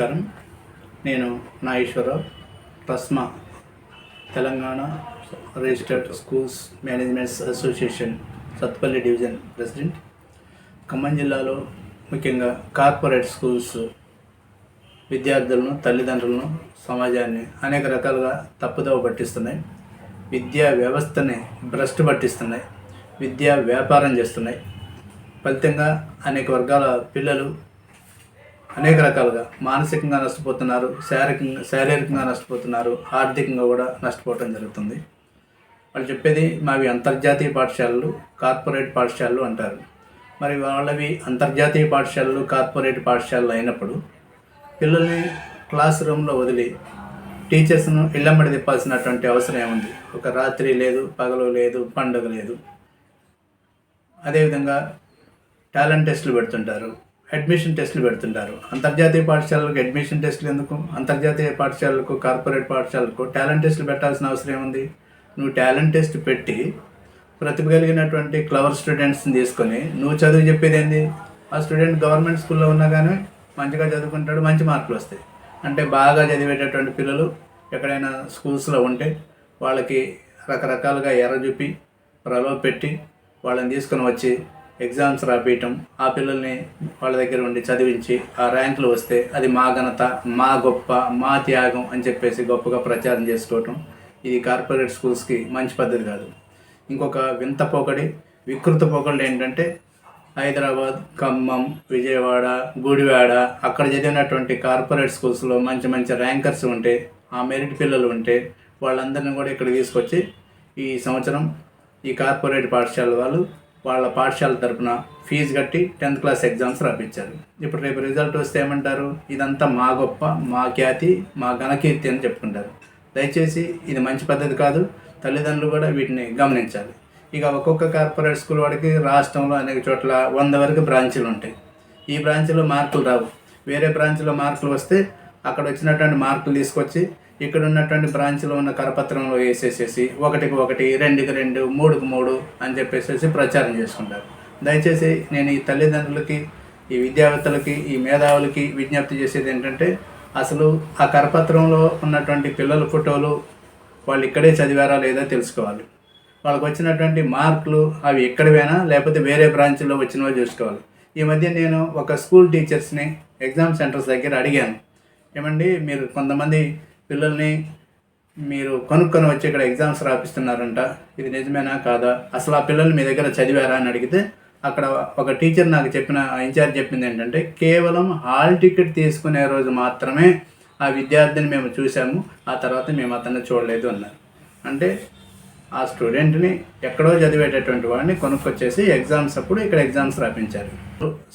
నమస్కారం. నేను Nageswara Rao ప్రస్మా Telangana registered schools managements association Sathupalli division president. Khammam జిల్లాలో ముఖ్యంగా కార్పొరేట్ స్కూల్స్ విద్యార్థులను తల్లిదండ్రులను సమాజాన్ని అనేక రకాలుగా తప్పుదోవ పట్టిస్తున్నాయి. విద్యా వ్యవస్థని భ్రష్టు పట్టిస్తున్నాయి. విద్యా వ్యాపారం చేస్తున్నాయి. ఫలితంగా అనేక వర్గాల పిల్లలు అనేక రకాలుగా మానసికంగా నష్టపోతున్నారు శారీరకంగా శారీరకంగా నష్టపోతున్నారు ఆర్థికంగా కూడా నష్టపోవటం జరుగుతుంది. వాళ్ళు చెప్పేది మావి అంతర్జాతీయ పాఠశాలలు కార్పొరేట్ పాఠశాలలు అంటారు. మరి వాళ్ళవి అంతర్జాతీయ పాఠశాలలు కార్పొరేట్ పాఠశాలలు అయినప్పుడు పిల్లల్ని క్లాస్ రూమ్లో వదిలి టీచర్స్ను ఇళ్ళమ్మడి తిప్పాల్సినటువంటి అవసరం ఏముంది? ఒక రాత్రి లేదు పగలు లేదు పండుగ లేదు. అదేవిధంగా టాలెంట్ టెస్టులు పెడుతుంటారు. అడ్మిషన్ టెస్టులు పెడుతుంటారు. అంతర్జాతీయ పాఠశాలలకు అడ్మిషన్ టెస్టులు ఎందుకు? అంతర్జాతీయ పాఠశాలలకు కార్పొరేట్ పాఠశాలకు టాలెంట్ టెస్టులు పెట్టాల్సిన అవసరం ఏముంది? నువ్వు టాలెంట్ టెస్ట్ పెట్టి ప్రతిభ కలిగినటువంటి క్లవర్ స్టూడెంట్స్ని తీసుకొని నువ్వు చదువు చెప్పేది ఏంది ఆ స్టూడెంట్ గవర్నమెంట్ స్కూల్లో ఉన్నా కానీ మంచిగా చదువుకుంటాడు మంచి మార్కులు వస్తాయి. అంటే బాగా చదివేటటువంటి పిల్లలు ఎక్కడైనా స్కూల్స్లో ఉంటే వాళ్ళకి రకరకాలుగా ఎర్ర చూపి ప్రలోభ పెట్టి వాళ్ళని తీసుకొని వచ్చి ఎగ్జామ్స్ రాపియటం ఆ పిల్లల్ని వాళ్ళ దగ్గర ఉండి చదివించి ఆ ర్యాంకులు వస్తే అది మా ఘనత మా గొప్ప మా త్యాగం అని చెప్పేసి గొప్పగా ప్రచారం చేసుకోవటం ఇది కార్పొరేట్ స్కూల్స్కి మంచి పద్ధతి కాదు. ఇంకొక వింత పోకడి వికృత పోకడి ఏంటంటే హైదరాబాద్ ఖమ్మం విజయవాడ గుడివాడ అక్కడ చదివినటువంటి కార్పొరేట్ స్కూల్స్లో మంచి మంచి ర్యాంకర్స్ ఉంటే ఆ మెరిట్ పిల్లలు ఉంటే వాళ్ళందరినీ కూడా ఇక్కడ తీసుకొచ్చి ఈ సంవత్సరం ఈ కార్పొరేట్ పాఠశాల వాళ్ళు వాళ్ళ పాఠశాల తరపున ఫీజు కట్టి టెన్త్ క్లాస్ ఎగ్జామ్స్ రాపించారు ఇప్పుడు రేపు రిజల్ట్ వస్తే ఏమంటారు? ఇదంతా మా గొప్ప మా ఖ్యాతి మా ఘనకీర్తి అని చెప్పుకుంటారు. దయచేసి ఇది మంచి పద్ధతి కాదు తల్లిదండ్రులు కూడా వీటిని గమనించాలి. ఇక ఒక్కొక్క కార్పొరేట్ స్కూల్ వాడికి రాష్ట్రంలో అనేక చోట్ల వంద వరకు బ్రాంచీలు ఉంటాయి. ఈ బ్రాంచ్లో మార్కులు రావు. వేరే బ్రాంచ్లో మార్కులు వస్తే అక్కడ వచ్చినటువంటి మార్కులు తీసుకొచ్చి ఇక్కడ ఉన్నటువంటి బ్రాంచ్లో ఉన్న కరపత్రంలో వేసేసేసి ఒకటికి ఒకటి రెండుకి రెండు మూడుకి మూడు అని చెప్పేసేసి ప్రచారం చేసుకుంటారు. దయచేసి నేను ఈ తల్లిదండ్రులకి ఈ విద్యావేత్తలకి ఈ మేధావులకి విజ్ఞప్తి చేసేది ఏంటంటే అసలు ఆ కరపత్రంలో ఉన్నటువంటి పిల్లల ఫోటోలు వాళ్ళు ఇక్కడే చదివారా లేదా తెలుసుకోవాలి. వాళ్ళకి వచ్చినటువంటి మార్కులు అవి ఎక్కడివైనా లేకపోతే వేరే బ్రాంచ్లో వచ్చినవో చూసుకోవాలి. ఈ మధ్య నేను ఒక స్కూల్ టీచర్స్ని ఎగ్జామ్ సెంటర్స్ దగ్గర అడిగాను. ఏమండి మీరు కొంతమంది పిల్లల్ని మీరు కొనుక్కొని వచ్చి ఇక్కడ ఎగ్జామ్స్ రాపిస్తున్నారంట. ఇది నిజమేనా కాదా? అసలు ఆ పిల్లలు మీ దగ్గర చదివారా అని అడిగితే అక్కడ ఒక టీచర్ నాకు చెప్పిన ఇన్ఛార్జ్ చెప్పింది ఏంటంటే కేవలం హాల్ టికెట్ తీసుకునే రోజు మాత్రమే ఆ విద్యార్థిని మేము చూసాము ఆ తర్వాత మేము అతన్ని చూడలేదు అన్నారు. అంటే ఆ స్టూడెంట్ని ఎక్కడో చదివేటటువంటి వాడిని కొనుక్కొచ్చేసి ఎగ్జామ్స్ అప్పుడు ఇక్కడ ఎగ్జామ్స్ రాపించారు.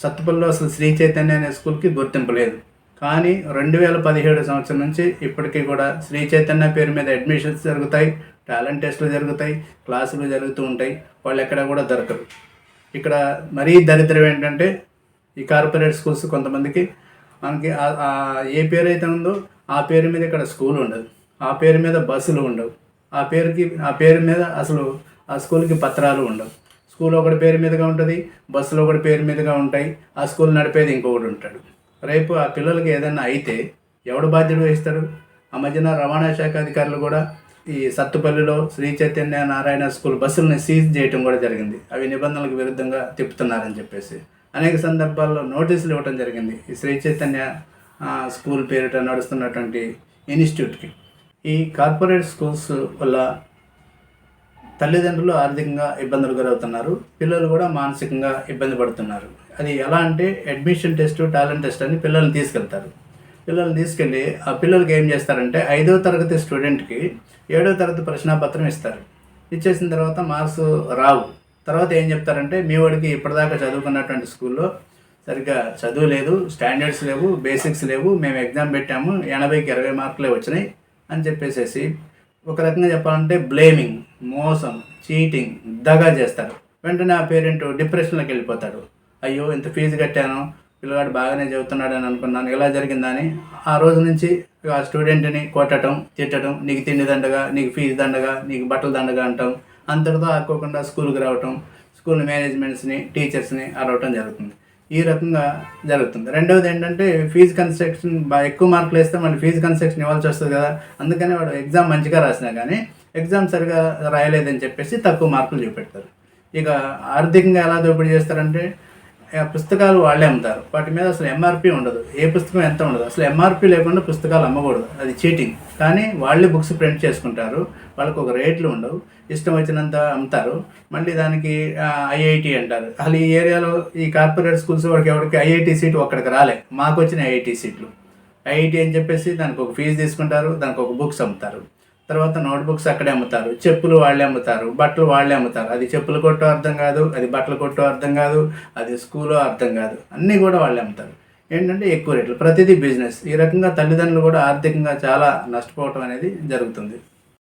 సత్తుపల్లిలో అసలు శ్రీ చైతన్య అనే స్కూల్కి గుర్తింపు లేదు. కానీ రెండు వేల పదిహేడు సంవత్సరం నుంచి ఇప్పటికీ కూడా శ్రీ చైతన్య పేరు మీద అడ్మిషన్స్ జరుగుతాయి టాలెంట్ టెస్టులు జరుగుతాయి క్లాసులు జరుగుతూ ఉంటాయి. వాళ్ళు ఎక్కడ కూడా దొరకరు. ఇక్కడ మరీ దరిద్రం ఏంటంటే ఈ కార్పొరేట్ స్కూల్స్ కొంతమందికి మనకి ఏ పేరు అయితే ఉందో ఆ పేరు మీద ఇక్కడ స్కూల్ ఉండదు. ఆ పేరు మీద బస్సులు ఉండవు. ఆ పేరుకి ఆ పేరు మీద అసలు ఆ స్కూల్కి పత్రాలు ఉండవు. స్కూల్ ఒకటి పేరు మీదుగా ఉంటుంది బస్సులు ఒకటి పేరు మీదుగా ఉంటాయి. ఆ స్కూల్ నడిపేది ఇంకొకటి ఉంటాడు. రేపు ఆ పిల్లలకి ఏదైనా అయితే ఎవడు బాధ్యత వహిస్తారు? ఆ మధ్యన రవాణా శాఖ అధికారులు కూడా ఈ సత్తుపల్లిలో శ్రీ చైతన్య నారాయణ స్కూల్ బస్సులను సీజ్ చేయటం కూడా జరిగింది. అవి నిబంధనలకు విరుద్ధంగా తిప్పుతున్నారని చెప్పేసి. అనేక సందర్భాల్లో నోటీసులు ఇవ్వడం జరిగింది. ఈ శ్రీ చైతన్య స్కూల్ పేరిట నడుస్తున్నటువంటి ఇన్స్టిట్యూట్కి. ఈ కార్పొరేట్ స్కూల్స్ వల్ల తల్లిదండ్రులు ఆర్థికంగా ఇబ్బందులు గురవుతున్నారు. పిల్లలు కూడా మానసికంగా ఇబ్బంది పడుతున్నారు. అది ఎలా అంటే అడ్మిషన్ టెస్ట్ టాలెంట్ టెస్ట్ అని పిల్లల్ని తీసుకెళ్తారు. పిల్లల్ని తీసుకెళ్ళి ఆ పిల్లలకి ఏం చేస్తారంటే ఐదో తరగతి స్టూడెంట్కి ఏడో తరగతి ప్రశ్నాపత్రం ఇస్తారు. ఇచ్చేసిన తర్వాత మార్క్స్ రావు. తర్వాత ఏం చెప్తారంటే మీ వాడికి ఇప్పటిదాకా చదువుకున్నటువంటి స్కూల్లో సరిగ్గా చదువు లేదు స్టాండర్డ్స్ లేవు బేసిక్స్ లేవు మేము ఎగ్జామ్ పెట్టాము ఎనభైకి ఇరవై మార్కులే వచ్చినాయి అని చెప్పేసేసి ఒక రకంగా చెప్పాలంటే బ్లేమింగ్ మోసం చీటింగ్ దగా చేస్తారు. వెంటనే ఆ పేరెంట్ డిప్రెషన్లోకి వెళ్ళిపోతాడు. అయ్యో ఇంత ఫీజు కట్టాను పిల్లగాడు బాగానే చదువుతున్నాడు అని అనుకున్నాను ఇలా జరిగిందని ఆ రోజు నుంచి ఆ స్టూడెంట్ని కొట్టడం తిట్టడం నీకు తిండి దండగా నీకు ఫీజు దండగా నీకు బట్టలు దండగా అంటాం. అంతటితో ఆకోకుండా స్కూల్కి రావటం స్కూల్ మేనేజ్మెంట్స్ని టీచర్స్ని అరవటం జరుగుతుంది. ఈ రకంగా జరుగుతుంది. రెండవది ఏంటంటే ఫీజు కన్స్ట్రక్షన్ బాగా ఎక్కువ మార్కులు వేస్తే మళ్ళీ ఫీజు కన్స్ట్రక్షన్ ఇవ్వాల్సి వస్తుంది కదా. అందుకని వాడు ఎగ్జామ్ మంచిగా రాసినా కానీ ఎగ్జామ్ సరిగా రాయలేదని చెప్పేసి తక్కువ మార్కులు చూపెడతారు. ఇక ఆర్థికంగా ఎలా దోపిడీ చేస్తారంటే పుస్తకాలు వాళ్ళే అమ్ముతారు. వాటి మీద అసలు ఎంఆర్పి ఉండదు. ఏ పుస్తకం ఎంత ఉండదు. అసలు ఎంఆర్పి లేకుండా పుస్తకాలు అమ్మకూడదు. అది చీటింగ్. కానీ వాళ్ళే బుక్స్ ప్రింట్ చేసుకుంటారు. వాళ్ళకు ఒక రేట్లు ఉండవు. ఇష్టం వచ్చినంత అమ్ముతారు. మళ్ళీ దానికి ఐఐటి అంటారు. అసలు ఈ ఏరియాలో ఈ కార్పొరేట్ స్కూల్స్ వాడికి ఎవరికి ఐఐటి సీటు ఒక్కడికి రాలే. మాకు వచ్చిన ఐఐటి సీట్లు. ఐఐటి అని చెప్పేసి దానికి ఒక ఫీజు తీసుకుంటారు. దానికి ఒక బుక్స్ అమ్ముతారు. తర్వాత నోట్బుక్స్ అక్కడే అమ్ముతారు చెప్పులు వాళ్ళే అమ్ముతారు బట్టలు వాళ్ళే అమ్ముతారు. అది చెప్పులు కొట్టో అర్థం కాదు అది బట్టలు కొట్టో అర్థం కాదు అది స్కూలో అర్థం కాదు. అన్నీ కూడా వాళ్ళే అమ్ముతారు. ఏంటంటే ఎక్కువ రేట్లు. ప్రతిదీ బిజినెస్. ఈ రకంగా తల్లిదండ్రులు కూడా ఆర్థికంగా చాలా నష్టపోవటం అనేది జరుగుతుంది.